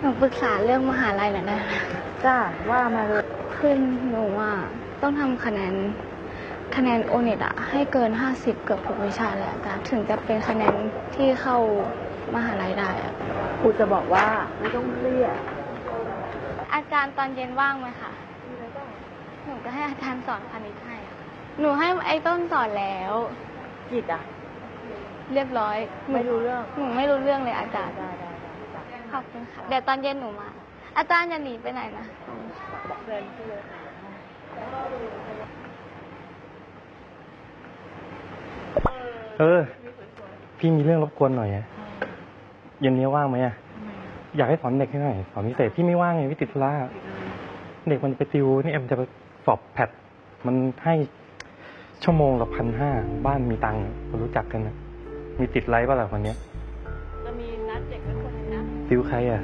หนูปรึกษาเรื่องมหาลัยหน่อยนะจ้าว่ามาเลยคือหนูอะต้องทำคะแนนคะแนนโอเน็ตอะให้เกิน 50 เกือบทุกวิชาเลยอาจารย์ถึงจะเป็นคะแนนที่เข้ามหาลัยได้อะครูจะบอกว่าไม่ต้องเครียดอาจารย์ตอนเย็นว่างไหมคะหนูจะให้อาจารย์สอนคณิตให้อะหนูให้ไอ้ต้นสอนแล้ว จิตอะ เรียบร้อยหนูไม่รู้เรื่อง หนูไม่รู้เรื่องเลยอาจารย์ ได้ได้ได้ ขอบคุณค่ะ เดี๋ยวตอนเย็นหนูมา อาจารย์อย่าหนีไปไหนนะ บอกเพื่อนที่เลยเออ พี่มีเรื่องรบกวนหน่อยอะเย็นนี้ว่างไหมอะอยากให้สอนเด็กให้หน่อยสอนพิเศษพี่ไม่ว่างไงพี่ติดธุระเด็กมันไปติวนี่เอ็มจะไปสอบแพทมันให้ชั่วโมงละพันห้าบ้านมีตังค์คนรู้จักกันนะมีติดไลฟ์ป่ะล่ะคนเนี้ย ติวใครอะ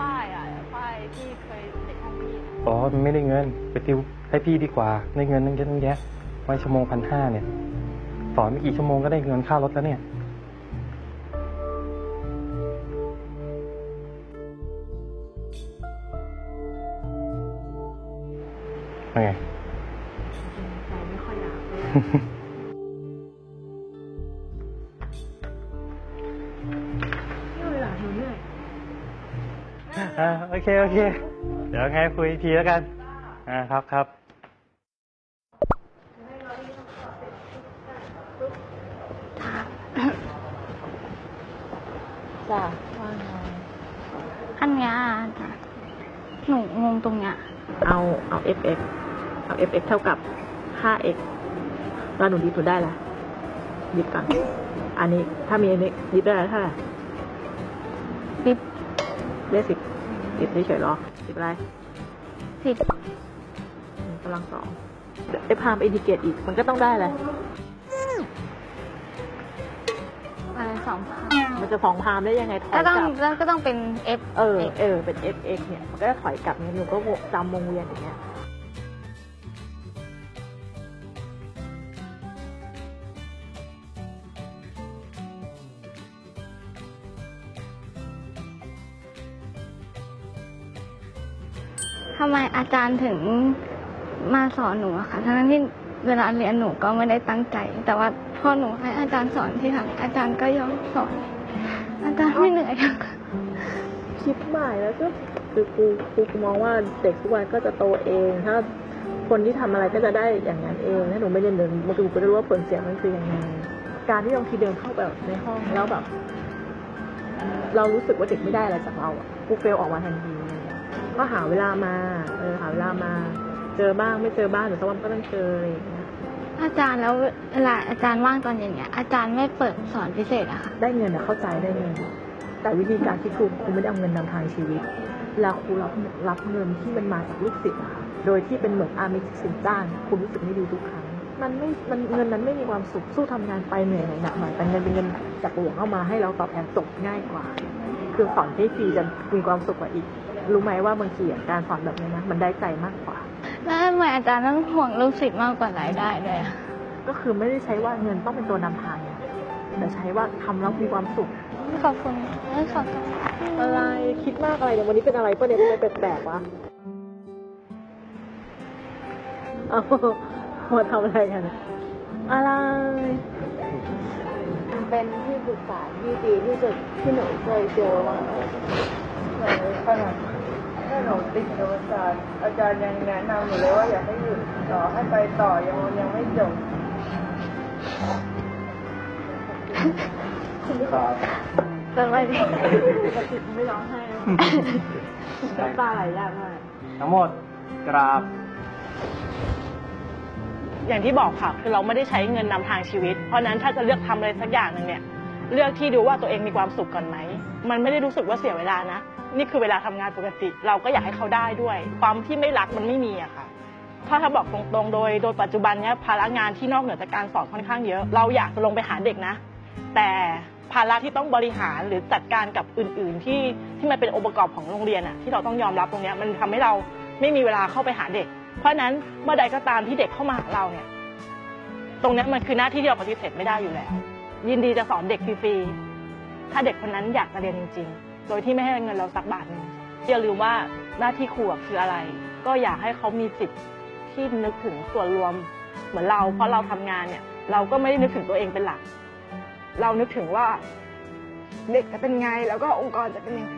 ฝ้ายอะฝ้ายที่เคยเด็กห้องพี่อ๋อมันไม่ได้เงิน ไปติวให้พี่ดีกว่า ได้เงินตั้งเยอะตั้งแยะไว้ชั่วโมงพันห้าเนี่ย สอนไม่กี่ชั่วโมงก็ได้เงินค่ารถแล้วเนี่ยว่าไงใจไม่ค่อยอยากเลย อ่าโอเค โอเค เดี๋ยวไงคุยอีกทีแล้วกัน อ่าครับครับ จ้าว่าไงอันเนี้ยอาจารย์หนูงงตรงเนี้ยเอาเอา fx เอา fx เท่ากับ 5x แล้วหนูดิบหนูได้ละดิบก่อนอันนี้ถ้ามีอันนี้ดิบได้เท่าไหร่สิบ ได้สิบดิบเฉยๆหรอดิบอะไรสิบกำลังสองไอ้พามอินดิเกตอีกมันก็ต้องได้แหละอะไรสองพันมันจะสองพามได้ยังไงถอก็ยต้องกลับก็ต้องเป็น F เออเออเป็น fx เนี่ยมันก็จะถอยกลับเนี่ยหนูก็จำวงเวียนอย่างเงี้ย ทำไมอาจารย์ถึงมาสอนหนูอะคะทั้งที่เวลาเรียนหนูก็ไม่ได้ตั้งใจ แต่ว่าพอหนูให้อาจารย์สอนที่ทางอาจารย์ก็ยอมสอน อาจารย์ไม่เหนื่อยอะค่ะ คิดใหม่แล้วก็คือครูครูมองว่าเด็กทุกวันก็จะโตเอง ถ้าคนที่ทำอะไรก็จะได้อย่างนั้นเองถ้าหนูไม่เรียนเดินมันกูก็จะรู้ว่าผลเสียมันคือยังไงการที่บางทีเดินเข้าไปแบบในห้องแล้วแบบ เรารู้สึกว่าเด็กไม่ได้อะไรจากเราอะกูเฟลออกมาทันที ก็หาเวลามาเออหาเวลามา เจอบ้างไม่เจอบ้างหรือสักวันก็ต้องเจออะไรอย่างเงี้ยอาจารย์แล้วเวลาอาจารย์ว่างตอนเย็นเนี่ยอาจารย์ไม่เปิดสอนพิเศษอะค่ะได้เงินอะเข้าใจได้เงิน แต่วิธีการที่ครูครูไม่ได้เอาเงินนำทางชีวิตแล้วครูรับรับเงินที่มันมาจากลูกศิษย์อะค่ะโดยที่เป็นเหมือนอามิสินจ้างคุณรู้สึกไม่ดีทุกครั้งมันไม่มันเงินนั้นไม่มีความสุขสู้ทำงานไปเหนื่อยหนักหนักหน่อยแต่เงินเป็นเงินจากหลวงเข้ามาให้เราตอบแทนจบง่ายกว่า คือสอนให้ฟรีจะมีความสุขกว่าอีก รู้ไหมว่าบางทีอะการสอนแบบนี้นะมันได้ใจมากกว่า แล้วทำไมอาจารย์ต้องห่วงลูกศิษย์มากกว่ารายได้ด้วยอะก็คือไม่ได้ใช้ว่าเงินต้องเป็นตัวนำทางไงแต่ใช้ว่าทำแล้วมีความสุข ขอบคุณขอบคุณอะไรคิดมากอะไรเนี่ยวันนี้เป็นอะไรปะเนี่ยทำไมแปลกๆวะเอามาทำอะไรกันอะอะไรเป็นที่ปรึกษาที่ดีที่สุดที่หนูเคยเจอมา ขนาดถ้าหนูติดโดนศาสตร์อาจารย์ยังแนะนำอยู่เลยว่าอยากให้หยุดต่อให้ไปต่อยังยังไม่จบครับเป็นไรดีไม่ร้องไห้น้ำตาไหลยากมากทั้งหมดกราบ อย่างที่บอกค่ะคือเราไม่ได้ใช้เงินนำทางชีวิต เพราะฉะนั้นถ้าจะเลือกทำอะไรสักอย่างหนึ่งเนี่ย เลือกที่ดูว่าตัวเองมีความสุขก่อนไหม มันไม่ได้รู้สึกว่าเสียเวลานะ นี่คือเวลาทำงานปกติ เราก็อยากให้เขาได้ด้วย ความที่ไม่รักมันไม่มีอะค่ะถ้าถ้าบอกตรงๆ โดยโดยปัจจุบันเนี้ยภาระงานที่นอกเหนือจากการสอนค่อนข้างเยอะ เราอยากจะลงไปหาเด็กนะ แต่ภาระที่ต้องบริหารหรือจัดการกับอื่น ๆ ที่ที่มันเป็นองค์ประกอบของโรงเรียนอะที่เราต้องยอมรับตรงเนี้ยมันทำให้เราไม่มีเวลาเข้าไปหาเด็ก เพราะนั้นเมื่อใดก็ตามที่เด็กเข้ามาหาเราเนี่ย ตรงเนี้ยมันคือหน้าที่ที่เราปฏิเสธไม่ได้อยู่แล้ว ยินดีจะสอนเด็กฟรีๆถ้าเด็กคนนั้นอยากจะเรียนจริง ๆ โดยที่ไม่ให้เงินเราสักบาทหนึ่งอย่าลืมว่าหน้าที่ครูอะคืออะไร ก็อยากให้เขามีจิตที่นึกถึงส่วนรวม เหมือนเราเพราะเราทำงานเนี่ย เราก็ไม่ได้นึกถึงตัวเองเป็นหลัก เรานึกถึงว่า เด็กจะเป็นไงแล้วก็องค์กรจะเป็นยังไง